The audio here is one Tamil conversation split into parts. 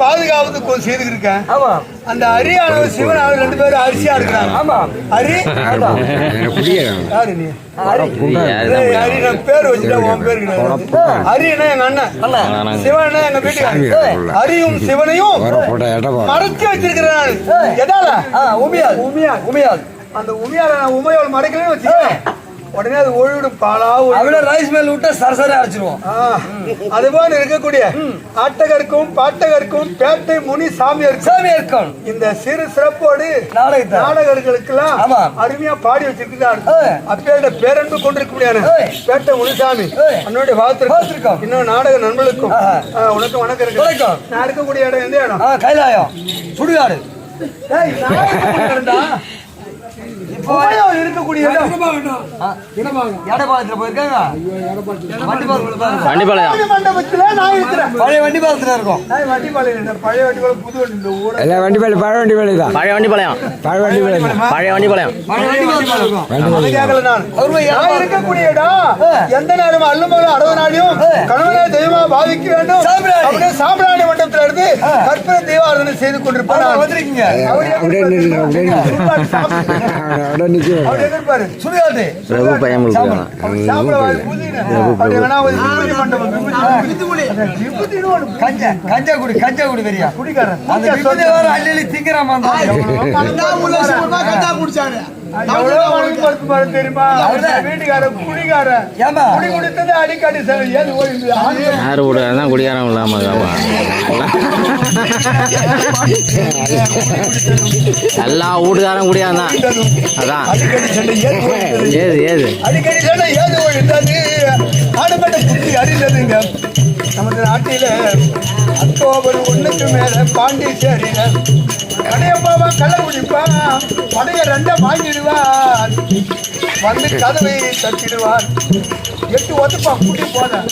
பாதுகாவதுக்கு ஒரு செய்து இருக்கேன் ஆமா. அந்த அரியானவர் சிவனானவர் ரெண்டு பேரும் அரிசியா இருக்கிறாங்க. ஆமா. அரி? யாரு நீ? ஏய், ஹரி நான் பேர் வச்சுட்டேன் உன் பேர் ஹரினா எங்க அண்ணன்? சிவனா எங்க வீட்டுக்காரர்? ஹரியும் சிவனையும் மறைச்சு வச்சிருக்கிறேன் நான் எதால? உமியால் உமியால் உமியால் அந்த உமியால நான் உமையோல் மறைக்கவே வச்சுக்கேன் உடனே அது ஒழுடும் பாலா. அவள ரைஸ் மேல் விட்டா சரசர அரைச்சிருவோம். அதுபோல இருக்கக்கூடிய ஆட்டகருக்கும் பாட்டகருக்கும் பேட்டை முனி சாமியாருக்கும். சாமி இருக்கணும் இந்த சிறு சிறப்போடு நாடகத்தை. நாடகர்களுக்கெல்லாம் ஆமா. அருமையா பாடி வச்சிருக்கிறார். அப்பேட பேரன்பு கொண்டிருக்கக்கூடியான ஏய். பேட்டை முனிசாமி. வாழ்த்திருக்கோம். வாழ்த்திருக்கோம் இன்னும் நாடக நண்பர்களுக்கும். உனக்கு வணக்கம் இருக்கு. வணக்கம். நான் இருக்கக்கூடிய இடம் எந்த இடம்? கைலாயம். சுடுகாடு. நான் இருக்கக்கூடிய இடம். போயிருக்காங்க? மண்டபத்துல நான் இருக்கிறேன். பழைய வண்டி பாலத்துல இருக்கும் பழைய புது வண்டி இந்த ஊரை. எல்லாம் தான். பழைய வண்டிப்பாளையம் பழ வண்டி வேலை தான் பழைய வண்டிப்பாளையம் பழைய கேட்கல நான். நான். இருக்கக்கூடிய இடம் எந்த நேரம் அல்லும்போது அறுபது நாளையும் கணவனே தெய்வமா பாவிக்க வேண்டும். அப்படியே சாம்பிராணி மண்டபத்துல இருந்து கற்பனை தெய்வாராதனை செய்து கொண்டிருப்பார் வந்திருக்கீங்க. அப்படியே அப்படியே விபூதின்னு ஒண்ணு. கஞ்ச. கஞ்சா குடி கஞ்சா குடி பெரியா. குடிக்காரன். திங்கிறாமா தெரியுமா? யாரு கூட தான் குடியாரம் இல்லாம எல்லா வீட்டுக்காரன் குடியாரம் தான். அதான். அடிக்கடி சண்டை ஏது. ஏது ஏது? அடிக்கடி நமது நாட்டில அக்டோபர் ஒண்ணுக்கு மேல பாண்டிச்சேரியில கடையப்பாவா கள்ள குடிப்பான் படைய ரெண்ட வாங்கிடுவான் வந்து கதவை தட்டிடுவான் எட்டு ஒத்துப்பா கூட்டி போன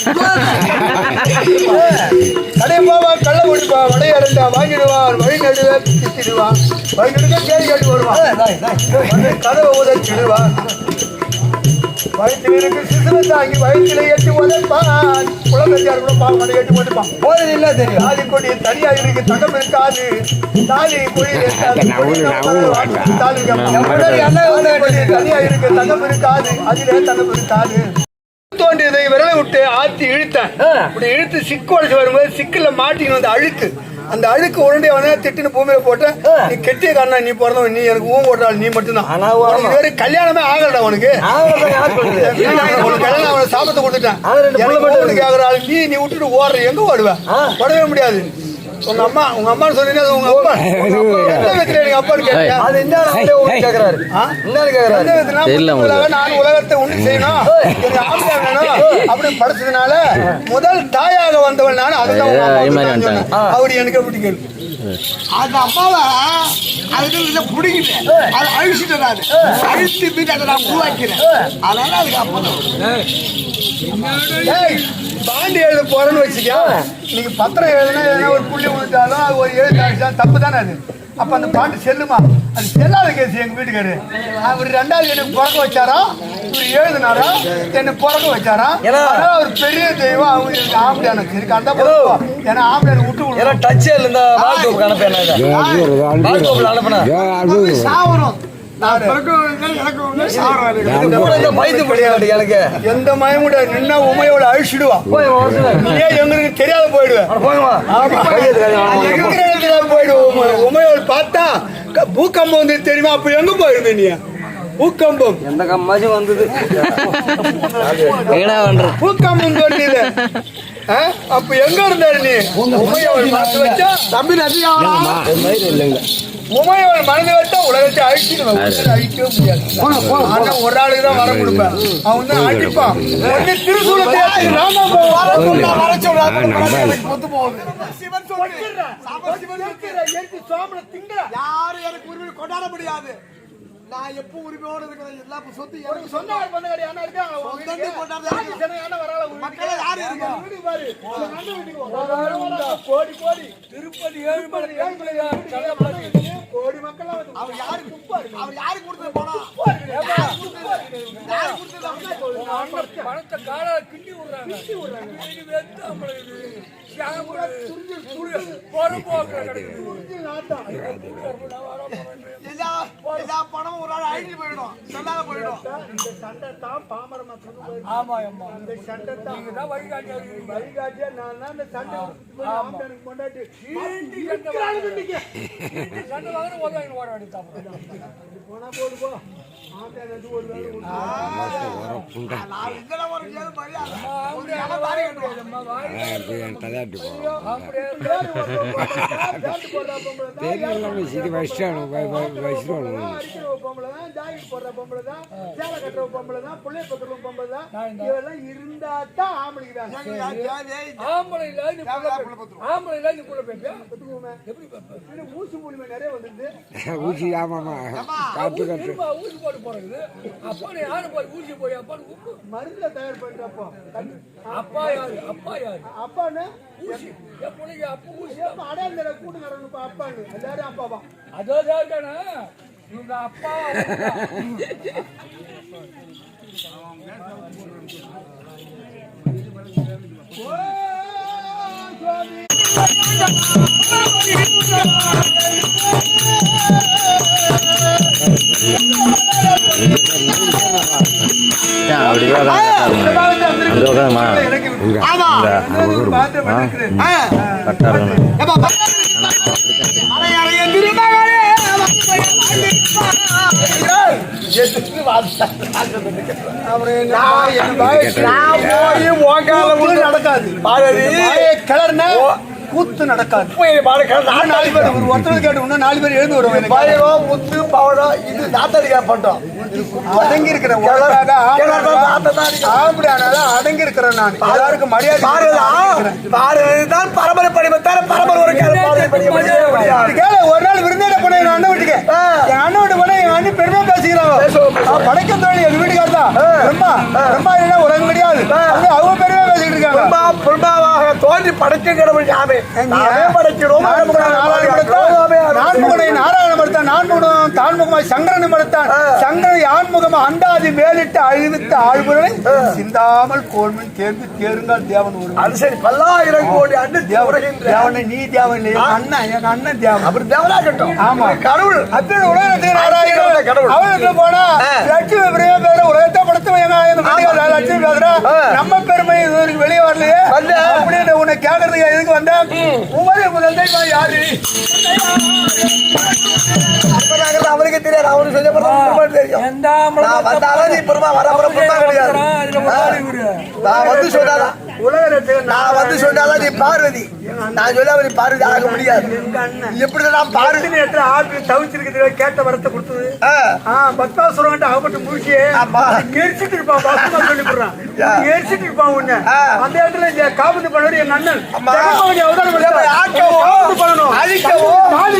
கடையப்பாவா கள்ள குடிப்பா வடைய ரெண்டா வாங்கிடுவான் வழி நடுவே திட்டிடுவான் வழி நடுக்க கேள்வி கேட்டு வருவான் கதவை உதச்சிடுவான் வயிற்றில் இருக்கு சிசுவை தாங்கி வயிற்றில எட்டி உதைப்பான் குழந்தையார் கூட பாவம் எட்டி உதைப்பான் போதில் இல்ல தெரியும். தாலி கொடி தனியா இருக்கு தங்கம் இருக்காது. தாலி கொடி தனியா இருக்கு தங்கம் இருக்காது. அதிலே தங்கம் இருக்காது. தோண்டியதை விரலை விட்டு ஆத்தி இழுத்தேன். இப்படி இழுத்து சிக்கு வரும்போது சிக்குல மாட்டின்னு வந்து அழுக்கு. அந்த அழுக்கு உருண்டை அவனே திட்டுன்னு பூமியில போட்டு நீ கெட்டிய காரணம் நீ பிறந்தவன் நீ எனக்கு ஊன் போட்டாள் நீ மட்டும்தான். உனக்கு இதுவரை கல்யாணமே ஆகலடா உனக்கு. கல்யாணம் அவனை சாபத்தை கொடுத்துட்டேன். எனக்கு கேக்குற ஆளு நீ நீ விட்டுட்டு ஓடுற எங்க ஓடுவ? ஓடவே முடியாது. உங்க அம்மா உங்க அம்மா சொன்னீங்கன்னா அது உங்க அப்பா. எந்த விதத்துல எனக்கு அப்பான்னு கேட்டீங்க? அது என்ன கேக்குறாரு. என்ன கேக்குறாரு தெரியல உங்களுக்கு. நான் உலகத்தை உண்டு செய்யணும். எனக்கு ஆம்பளை வேணும். அப்படின்னு படைச்சதுனால முதல் தாயாக வந்தவன் நான். அதுதான். அவர் எனக்கு எப்படி கேள்வி? அந்த அம்மாவை அதுக்கு இதை பிடிக்கல. அதை அழிச்சிட்டேன் நான். அழித்து மீட்டு அதை நான் உருவாக்கிறேன் அதனால அதுக்கு அப்போ ஏய், பாண்டி எழுத போறேன்னு வச்சுக்க. நீங்க பத்திரம் எழுதுனா எதனா ஒரு புள்ளி விழுந்தாலும் அது ஒரு எழுத்து தப்பு தானே. அது? அப்ப அந்த பாட்டு செல்லுமா? அது செல்லாத கேஸ் எங்க வீட்டுக்காரு. அவர் ரெண்டாவது எனக்கு பிறக்க வச்சாரா? இவர் எழுதினாரா? என்ன பிறக்க வச்சாரா? ஏன்னா- ஆனா அவர் பெரிய தெய்வம். அவங்க எனக்கு ஆம்பளையான இருக்கு. அந்த ஏன்னா ஆம்பளையான விட்டு ஏன்னா விடுவோம் டச்சே இல்ல இந்த வாழ்க்கை அனுப்புன சாவரம் எனக்கு. எந்த மயமுட நின்னா உமையோட நீ ஏன் எங்களுக்கு தெரியாத போயிடுவேன்? போயிடுவோம் உமை. உமையோடு பார்த்தா பூகம்பம் வந்து தெரியுமா? அப்ப எங்க போயிருந்த நீ? பூகம்பம் எந்த கம்மாச்சும் வந்தது. தோண்டியது ஆ? அப்ப எங்க இருந்தாரு நீ? உமையோடு மனசு வச்சா? தம்பி நதியாவரா உமையோடு மனசு வச்சா உலகத்தை உலகத்தை அழிக்கவே முடியாது. ஆனா ஒரு ஆளுக்கு தான் வர கொடுப்பேன். அவன் தான் அடிப்பான். திருசூலத்தை வர. எனக்கு பொத்து போகுது. சிவன் சொல்றேன். எரிச்சு சோமனை திங்குறா. யாரும் எனக்கு உரிமை கொண்டாட முடியாது. நான் எப்போ உரிமையோடு இருக்கிறேன். எல்லா சொத்து எனக்கு யாரா வீட்டுக்கு? கொண்டாடுறது யாரு? ஆதி சனம் யாரா வராளா உன் மக்களே? யாரு இருக்கா? உன் வீட்டுக்கு பாரு. உன் அண்ணன் வீட்டுக்கு வா. கோடி கோடி. திருப்பதி ஏழுமலை ஏழுமலையா கோடி மக்கள் அவர் யாருக்கு? அவர் யாருக்கு கொடுத்தது? யாருக்கு கொடுத்தது அப்படின்னா பணத்தை கால எல்லா எல்லா பணமும் ஒரு நாள் அழிஞ்சு போயிடும் சொல்லாத போயிடும் இந்த சண்டை தான் பாமர மக்களுக்கு ஆமா ஆமா இந்த சண்டை தான் நீங்க தான் வழிகாட்டியா நான் தான் இந்த சண்டை ஆம்பளனுக்கு கொண்டாட்டி சண்டை வாங்க. ஈண்டி ஓட வேண்டியது போனா போ ஒரு வேலை மரியாதை தலையாட்டு தெரியல சிட்டி வயசான வயசுல போடுற பொம்பளை தான், சேலை கட்டுற பொம்பளை தான், புள்ளைய பெக்குற பொம்பளை தான். இதெல்லாம் இருந்தா தான் ஆம்பளைக்கு தான். ஆம்பளை புள்ள ஆம்பளை புள்ள. எப்படி ஊசி மூலியமா நிறைய வந்துருது. ஊசி ஆமாம்மா. காத்து திரும்ப ஊசி போட்டு போறது? அப்பா நீ யாரு போய் ஊசி போய் அப்பா மருந்துல தயார் பண்றப்போ. அப்பா யாரு? அப்பா யாரு? அப்பான்னு அடையாள கூட்டுக்காரன் இப்ப அப்பான்னு. எல்லாரும் அப்பாவா? அதோ தானே இவங்க அப்பா. ஓ, கரெக்டாக இருக்கணும் என்ன பாய், நடக்காது. கிளறுனா கூத்து நடக்காது. நாலு பேர் ஒரு ஒருத்தர் கேட்டு இன்னும் நாலு பேர் எழுந்து வருவோம் பயிரம் முத்து பவடம் இது நாத்தடிக்கா பண்றோம். அடங்கி ஆனாலும் அடங்கி இருக்கிறேன் நான் எல்லாருக்கும் மரியாதை பாருதான் பாருதான் பரம்பரை படிமத்தார பரம்பரை ஒரு ஒரு நாள் விருந்தாட போனேன் அண்ணன் வீட்டுக்கு என் அண்ணன் வீட்டு போனா என் அண்ணன் பெருமை பேசிக்கிறான் படைக்க தோழி எங்க வீட்டுக்காரர் தான் பிரம்மா பிரம்மா இல்லைன்னா உலகம் கிடையாது அவங்க அவங்க பெருமை பேசிக்கிட்டு இருக்காங்க புல்பா புல்பாவாக தோன்றி படைக்க கடவுள் யாமே? நாமே படைக்கிறோம். நான்முகனை நாராயண மறுத்தான் நான்முகனும் தான்முகமாய் சங்கரனை மறுத்தான் சங்கரன் யான்முகமா அந்தாதி மேலிட்டு அழிவித்த ஆழ்வுரை சிந்தாமல் கோல்மன் தேர்ந்து தேருங்கால் தேவன் ஒரு அது சரி. பல்லாயிரம் கோடி அண்ணு தேவரகின்ற தேவனை நீ தேவன் அண்ணன் எங்க அண்ணன் தேவன். அப்படி தேவனாகட்டும். ஆமா. கடவுள். அத்தனை உலகத்துக்கு நாராயணன் கடவுள். அவனுக்கு போனா லட்சுமி பிரியா பேர உலகத்தை படுத்துவன் எங்க எங்க வீட்டுக்காரர் லட்சுமி பேசுறா நம்ம பெருமை இதுவரைக்கும் வெளியே வரலையே வரல. கேட்கறதுக்கு எதுக்கு வந்தேன் உமது தெய்வம் யாரு? அவனுக்கு தெரியாது. அவனுக்கு போறது தெரியும். நான் வந்தாலும் நீ பெருமா வர வர பெருமா கிடையாது நான் வந்து சொன்னாதான். உலகத்துக்கு நான் வந்து சொன்னாதான் நீ பார்வதி. நான் சொல்ல நீ பார்வதி ஆக முடியாது. எப்படி நான் பார்வதி? நேரத்துல ஆட்டு தவிச்சிருக்கிறது கேட்ட வரத்தை கொடுத்தது. ஆ. ஆ, பக்தாசுரன்ட்டு அகப்பட்டு மூழ்கி ஆமா. எரிச்சிட்டு இருப்பான் வாசமா சொல்லி போடுறான் யா. எரிச்சிட்டு இருப்பான் உன்னை. அந்த இடத்துல காபந்து பண்ணவர் எங்க அண்ணன். அவதாரம் பண்ணணும். காது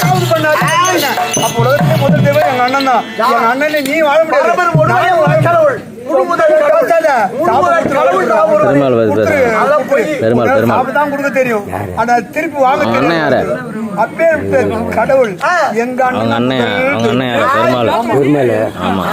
காபந்து பண்ணாரு. அப்ப உலகத்திலே முதல் தெய்வம் எங்க அண்ணன் தான். எங்க அண்ணனை நீ வாழ முடியாது. பெருமாள் வருது பெருமாள் பெருமாள் பெருமாள் தெரியும் ஆனா திருப்பி வாங்க அண்ணன் யாரு? கடவுள் எங்க அவங்க அண்ணன் அவங்க அண்ணன் யாரு? பெருமாள் பெருமையில ஆமா